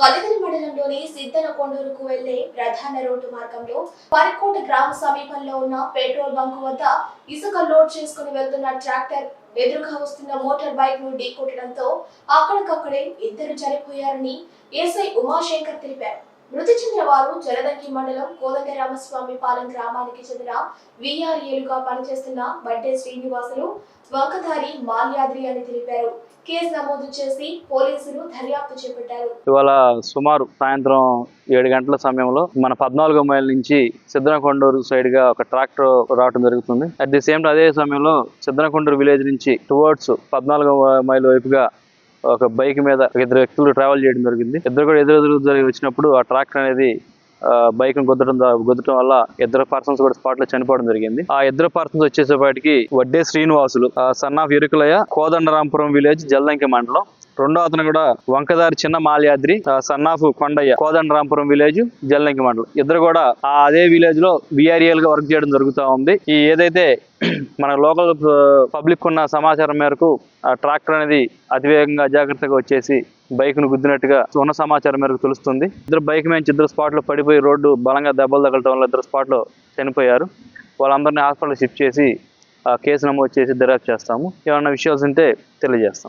కలిదిరి మండలంలోని సిద్ధన కొండూరుకు వెళ్ళే ప్రధాన రోడ్డు మార్గంలో పరికోట గ్రామ సమీపంలో ఉన్న పెట్రోల్ బంక్ వద్ద ఇసుక లోడ్ చేసుకుని వెళ్తున్న ట్రాక్టర్ ఎదురుగా వస్తున్న మోటార్ బైక్ను ఢీకొట్టడంతో అక్కడికక్కడే ఇద్దరు చనిపోయారని ఎస్ఐ ఉమాశంకర్ తెలిపారు. మృతి చెందిన వారు జలదంకి మండలం కోదండరామస్వామి పాలెం గ్రామానికి చెందిన విఆర్ఏలుగా పనిచేస్తున్న బట్టే శ్రీనివాసులు వంకధారి మాల్యాద్రి అని తెలిపారు. కేసు నమోదు చేసి పోలీసులు దర్యాప్తు చేపట్టారు. ఇవాళ సుమారు సాయంత్రం ఏడు గంటల సమయంలో మన పద్నాలుగో మైల్ నుంచి సిద్ధనకొండూరు సైడ్గా ఒక ట్రాక్టర్ రావడం జరుగుతుంది. అట్ ది సేమ్ అదే సమయంలో సిద్ధనకొండూరు విలేజ్ నుంచి టువర్డ్స్ పద్నాలుగో మైల్ వైపుగా ఒక బైక్ మీద ఇద్దరు వ్యక్తులు ట్రావెల్ చేయడం జరిగింది. ఇద్దరు కూడా ఎదురు ఎదురు జరిగి వచ్చినప్పుడు ఆ ట్రాక్టర్ అనేది బైక్ గుద్దడం ద- గుద్దడం వల్ల ఇద్దరు పర్సన్స్ కూడా స్పాట్లో చనిపోవడం జరిగింది. ఆ ఇద్దరు persons వచ్చేసేపాటికి Vadde Srinivasulu son of Irukulaiah Kodandarampuram village Jallanki mandal. రెండో అతను కూడా Vankadari Chinna Malyadri son of Kondaiah Kodandarampuram village Jallanki mandal. ఇద్దరు కూడా ఆ అదే విలేజ్లో విఆర్ఏల్గా వర్క్ చేయడం జరుగుతూ ఉంది. ఈ ఏదైతే మన లోకల్ పబ్లిక్ ఉన్న సమాచారం మేరకు ఆ ట్రాక్టర్ అనేది అతివేగంగా అజాగ్రత్తగా వచ్చేసి బైక్ను గుద్దినట్టుగా ఉన్న సమాచారం మేరకు తెలుస్తుంది. ఇద్దరు బైక్ మీద ఇద్దరు స్పాట్లో పడిపోయి రోడ్డు బలంగా దెబ్బలు తగలటం వల్ల ఇద్దరు స్పాట్లో చనిపోయారు. వాళ్ళందరినీ హాస్పిటల్ షిఫ్ట్ చేసి ఆ కేసు నమోదు చేసి దర్యాప్తు చేస్తాము. ఏమన్నా విషయాలు ఉంటే తెలియజేస్తాం.